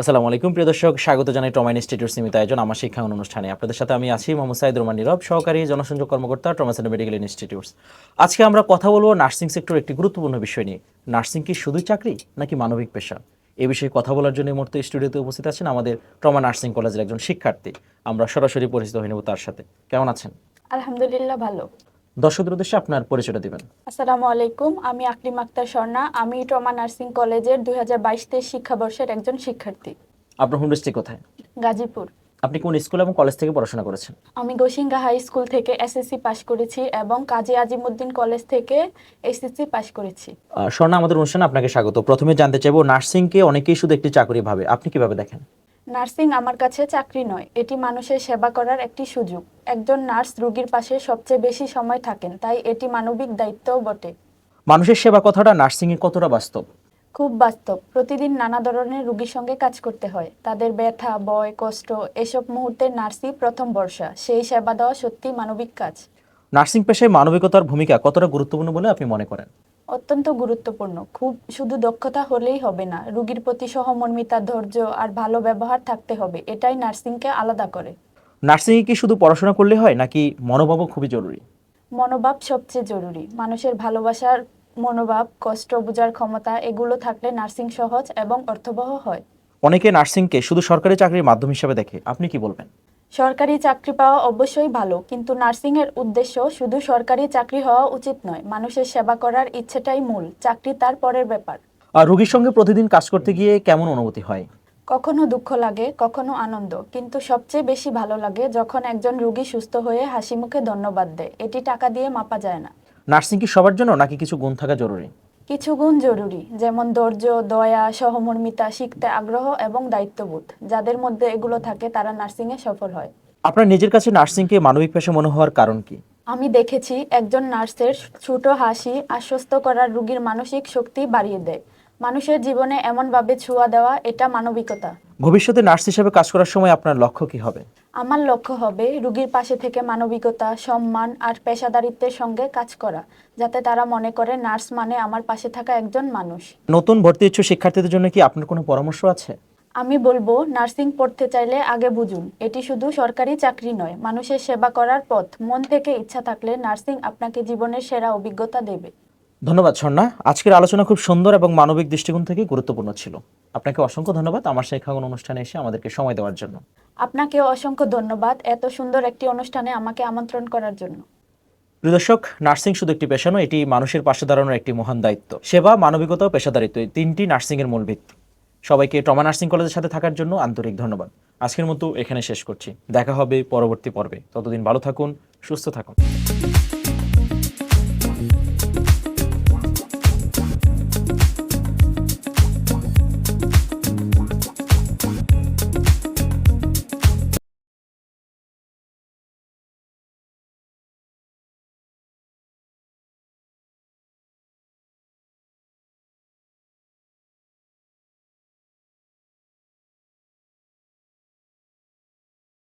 আসসালামু আলাইকুম, প্রিয় দর্শক। স্বাগত জানাই ট্রমা ইনস্টিটিউট সীমিত আয়োজন আমার শিক্ষা অনুষ্ঠানে। আপনাদের সাথে আমি আছি মোহাম্মদ সাইদ রহমান নীরব, সহকারী জনসংযোগ কর্মকর্তা ট্রমা সেন্টার মেডিকেল ইনস্টিটিউটস। আজকে আমরা কথা বলব নার্সিং সেক্টর একটি গুরুত্বপূর্ণ বিষয় নিয়ে। নার্সিং কি শুধুই চাকরি, নাকি মানবিক পেশা? এ বিষয়ে কথা বলার জন্য এই মুহূর্তে স্টুডিওতে উপস্থিত আছেন আমাদের ট্রমা নার্সিং কলেজের একজন শিক্ষার্থী। আমরা সরাসরি পরিচিত হয়ে নেব তার সাথে। কেমন আছেন? আলহামদুলিল্লাহ, ভালো। দর্শকদের উদ্দেশ্যে আপনার পরিচয়টা দিবেন। আসসালামু আলাইকুম আমি আকলিম আক্তার স্বর্ণা। আমি ট্রমা নার্সিং কলেজের দুই হাজার বাইশ তেইশ শিক্ষাবর্ষের একজন শিক্ষার্থী। আপনার হোম ডিস্ট্রিক্ট কোথায়? গাজীপুর। আপনি কোন স্কুল এবং কলেজ থেকে পড়াশোনা করেছেন? আমি গোসিঙ্গা হাই স্কুল থেকে এসএসসি পাশ করেছি এবং কাজী আজিমুদ্দিন কলেজ থেকে এসএসসি পাশ করেছি। স্বর্ণা আমাদের অনুষ্ঠানে আপনাকে স্বাগত। প্রথমে জানতে চাইব নার্সিংকে অনেকেই শুধু একটি চাকরি ভাবে। আপনি কীভাবে দেখেন? নার্সিং আমার কাছে চাকরি নয়। এটি মানুষের সেবা করার একটি সুযোগ। একজন নার্স রোগীর পাশে সবচেয়ে বেশি সময় থাকেন তাই এটি মানবিক দায়িত্বও বটে। মানুষের সেবা কথাটা নার্সিং নার্সিংয়ে কতটা বাস্তব? খুব বাস্তব। প্রতিদিন নানা ধরনের রোগীর সঙ্গে কাজ করতে হয়। তাদের ব্যথা ভয় কষ্ট এসব মুহূর্তে নার্সই প্রথম বর্ষা সেই সেবা দেওয়া সত্যি মানবিক কাজ। নার্সিং পেশায় মানবিকতার ভূমিকা কতটা গুরুত্বপূর্ণ বলে আপনি মনে করেন? অত্যন্ত গুরুত্বপূর্ণ। খুব শুধু দক্ষতা হলেই হবে না রোগীর প্রতি সহমর্মিতা ধৈর্য আর ভালো ব্যবহার থাকতে হবে এটাই নার্সিংকে আলাদা করে। নার্সিংয়ে কি শুধু পড়াশোনা করলে হয় নাকি মনোভাবও খুবই জরুরি? মনোভাব সবচেয়ে জরুরি। মানুষের ভালোবাসার মনোভাব কষ্ট বোঝার ক্ষমতা এগুলো থাকলে নার্সিং সহজ এবং অর্থবহ হয়। অনেকে নার্সিংকে শুধু সরকারি চাকরির মাধ্যম হিসেবে দেখে আপনি কি বলবেন? সরকারি চাকরি পাওয়া অবশ্যই ভালো কিন্তু নার্সিং এর উদ্দেশ্য শুধু সরকারি চাকরি হওয়া উচিত নয় মানুষের সেবা করার ইচ্ছেটাই মূল চাকরি তার পরের ব্যাপার। আর রোগীর সঙ্গে প্রতিদিন কাজ করতে গিয়ে কেমন অনুভূতি হয়? কখনো দুঃখ লাগে কখনো আনন্দ কিন্তু সবচেয়ে বেশি ভালো লাগে যখন একজন রোগী সুস্থ হয়ে হাসি মুখে ধন্যবাদ দেয় এটি টাকা দিয়ে মাপা যায় না। নার্সিং কি সবার জন্য নাকি কিছু গুণ থাকা জরুরি? কিছু গুণ জরুরি যেমন ধৈর্য দয়া সহমর্মিতা শিখতে আগ্রহ এবং দায়িত্ববোধ। যাদের মধ্যে এগুলো থাকে তারা নার্সিং এ সফল হয়। আপনার নিজের কাছে নার্সিং কে মানবিক পেশা মনে হওয়ার কারণ কি? আমি দেখেছি একজন নার্সের ছোট হাসি আশ্বস্ত করার রোগীর মানসিক শক্তি বাড়িয়ে দেয়। মানুষের জীবনে এমনভাবে ছোঁয়া দেওয়া এটা মানবিকতা। ভবিষ্যতে নার্স হিসেবে কাজ করার সময় আপনার লক্ষ্য কি হবে? আমার লক্ষ্য হবে রোগীর পাশে থেকে মানবিকতা সম্মান আর পেশাদারিত্বের সঙ্গে কাজ করা যাতে তারা মনে করে নার্স মানে আমার পাশে থাকা একজন মানুষ। নতুন ভর্তি ইচ্ছুক শিক্ষার্থীদের জন্য কি আপনার কোনো পরামর্শ আছে? আমি বলব নার্সিং পড়তে চাইলে আগে বুঝুন এটি শুধু সরকারি চাকরি নয় মানুষের সেবা করার পথ। মন থেকে ইচ্ছা থাকলে নার্সিং আপনাকে জীবনের সেরা অভিজ্ঞতা দেবে। ধন্যবাদ স্বর্ণা। আজকের আলোচনা খুব সুন্দর এবং মানবিক দৃষ্টিকোণ থেকে গুরুত্বপূর্ণ ছিল। আপনাকে অসংখ্য ধন্যবাদ আমার শিক্ষাগণ অনুষ্ঠানে এসে আমাদেরকে সময় দেওয়ার জন্য। আপনাকে অসংখ্য ধন্যবাদ এত সুন্দর একটি অনুষ্ঠানে আমাকে আমন্ত্রণ করার জন্য। দর্শক নার্সিং শুধু একটি পেশা নয় এটি মানুষের পাশে দাঁড়ানোর একটি মহান দায়িত্ব। সেবা মানবিকতা ও পেশাদারিত্ব এই তিনটি নার্সিং এর মূল ভিত্তি। সবাইকে ট্রমা নার্সিং কলেজের সাথে থাকার জন্য আন্তরিক ধন্যবাদ। আজকের মতো এখানে শেষ করছি। দেখা হবে পরবর্তী পর্বে। ততদিন ভালো থাকুন সুস্থ থাকুন।